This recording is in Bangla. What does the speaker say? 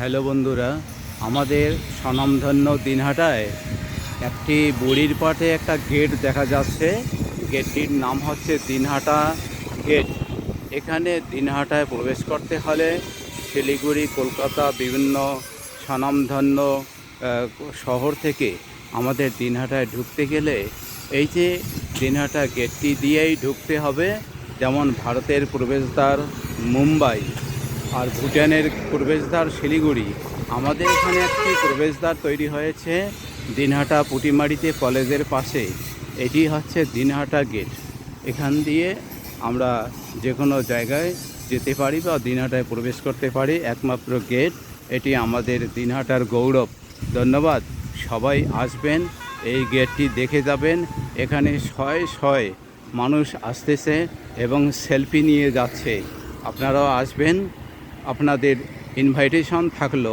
হ্যালো বন্ধুরা, আমাদের স্বনামধন্য দিনহাটায় একটি বুড়ির পাটে একটা গেট দেখা যাচ্ছে। গেটটির নাম হচ্ছে দিনহাটা গেট। এখানে দিনহাটায় প্রবেশ করতে হলে শিলিগুড়ি, কলকাতা, বিভিন্ন স্বনামধন্য শহর থেকে আমাদের দিনহাটায় ঢুকতে গেলে এই যে দিনহাটা গেটটি দিয়েই ঢুকতে হবে। যেমন ভারতের প্রবেশদ্বার, মুম্বাই আর ভুটানের প্রবেশদ্বার শিলিগুড়ি। আমাদের এখানে একটি প্রবেশদ্বার তৈরি হয়েছে দিনহাটা পুটিমারিতে কলেজের পাশে। এটি হচ্ছে দিনহাটা গেট। এখান দিয়ে আমরা যে কোনো জায়গায় যেতে পারি বা দিনহাটায় প্রবেশ করতে পারি, একমাত্র গেট। এটি আমাদের দিনহাটার গৌরব। ধন্যবাদ। সবাই আসবেন, এই গেটটি দেখে যাবেন। এখানে শয়ে শয়ে মানুষ আসতেছে এবং সেলফি নিয়ে যাচ্ছে। আপনারাও আসবেন। আপনাদের ইনভাইটেশন থাকল।